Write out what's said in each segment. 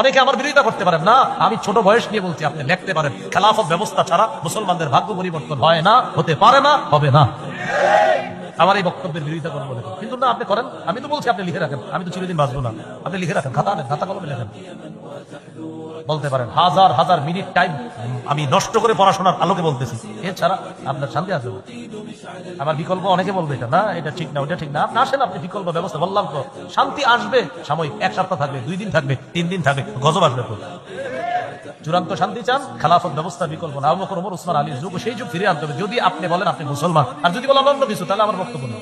অনেকে আমার বিরোধিতা করতে পারেন, না, আমি ছোট বয়স নিয়ে বলছি, আপনি দেখতে পারেন, খেলাফত ব্যবস্থা ছাড়া মুসলমানদের ভাগ্য পরিবর্তন হয় না, হতে পারে না, হবে না। আমার এই বক্তব্যের বিরোধিতা করব না। কিন্তু না, আপনি করেন। আমি তো বলছি, আপনি লিখে রাখেন। আমি তো চিরদিন বাঁচবো না। আপনি লিখে রাখেন। খাতা আনেন, খাতা কলমে লেখেন। বলতে পারেন, হাজার হাজার মিনিট টাইম আমি নষ্ট করে পড়াশোনার আলোকে বলতেছি। এছাড়া আপনার শান্তি আছে। আমার বিকল্প অনেকে বলবে এটা। না, এটা ঠিক না ওটা ঠিক না। আপনি আসেন, আপনি বিকল্প ব্যবস্থা বললাম তো। শান্তি আসবে, সাময়িক এক সপ্তাহ থাকবে, দুই দিন থাকবে, তিন দিন থাকবে, গজব আসবে চূড়ান্ত শান্তি চান, খেলাফত ব্যবস্থা, বিকল্প না। আবু বকর, ওমর, উসমান আলীর যুগ সেই যুগ ফিরে আনতে হবে। যদি আপনি বলেন আপনি মুসলমান, আর যদি বলেন অন্য কিছু, তাহলে আমার বক্তব্য নেই।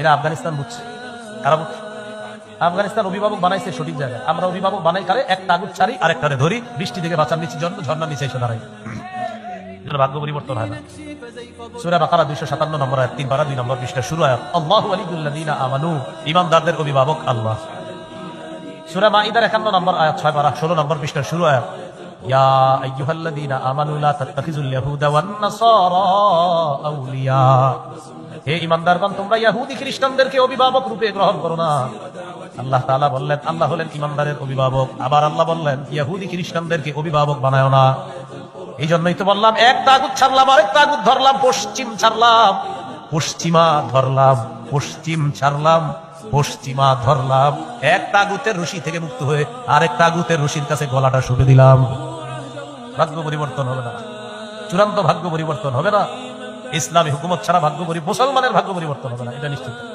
এরা আফগানিস্তান বুঝছে। বুঝছে? আফগানিস্তান অভিভাবক বানাইছে সঠিক জায়গায় আমরা অভিভাবক বানাই কারে এক তাগুত ছাড়ি, আরেকটারে ধরি, বৃষ্টি থেকে বাঁচার নিচে জন্ম, ঝর্ণার নিচে এসে দাঁড়াই। ভাগ্য পরিবর্তন হয় না। সূরা বাকারা 257 নম্বর আয়াত তিন পারা দুই নম্বর পৃষ্ঠা, শুরু আয়াত, আল্লাহু ওয়ালিউল্লাযিনা আমানু। ঈমানদারদের অভিভাবক আল্লাহ। সূরা মাইদার 51 নম্বর আয়াত 6 পারা 16 নম্বর পৃষ্ঠা শুরু আয়াত। ইয়া আইয়ুহাল্লাযিনা আমানু লা তাত্তাখিজুল ইয়াহুদা ওয়ান নাসারা আউলিয়া। হে ঈমানদারগণ, তোমরা ইহুদি খ্রিস্টানদেরকে অভিভাবক রূপে গ্রহণ করো না। আল্লাহ তাআলা বললেন, আল্লাহ হলেন ঈমানদারের অভিভাবক। আবার আল্লাহ বললেন ইহুদি খ্রিস্টানদেরকে অভিভাবক বানায় না। এই জন্যই তো বললাম, এক তাগুত ছাড়লাম, আরেক তাগুত ধরলাম, পশ্চিম ছাড়লাম। পশ্চিমা ধরলাম, পশ্চিম ছাড়লাম, পশ্চিমা ধরলাম। এক তাগুতের রশি থেকে মুক্ত হয়ে আরেক তাগুতের রশির কাছে গলাটা শুকে দিলাম। ভাগ্য পরিবর্তন হবে না। চূড়ান্ত ভাগ্য পরিবর্তন হবে না। ইসলামী হুকুমত ছাড়া ভাগ্য পরি মুসলমানের ভাগ্য পরিবর্তন হবে না। এটা নিশ্চিত।